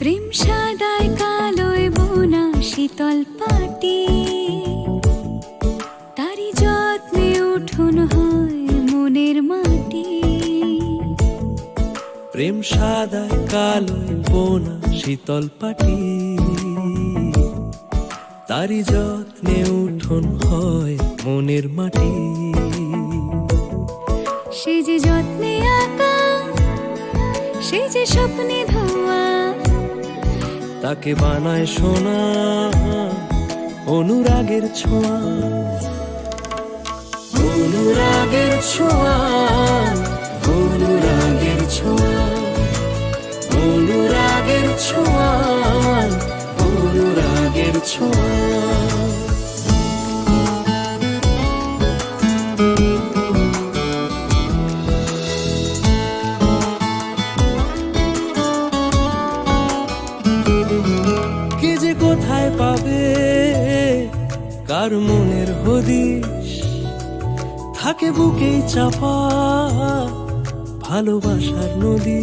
প্রেম সাদায় কালোয় বোনা শীতল পাটি। তারি যত্নে উঠুন হয় প্রেম সাদায় কালোয় বোনা শীতল পাটি। তারি যত্নে উঠোন হয় মনের মাটি। সে যে যত্নে আঁকা সে যে স্বপ্নে ধোয়া তাকে বানায় সোনা অনুরাগের ছোঁয়া। অনুরাগের ছোঁয়া। ছোঁয়া অনুরাগের ছোঁয়া কে যে কোথায় পাবে? কার মনের হদিস থাকে বুকেই চাপা ভালোবাসার নদী।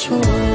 অনুরাগের ছোঁয়া অনুরাগের ছোঁয়া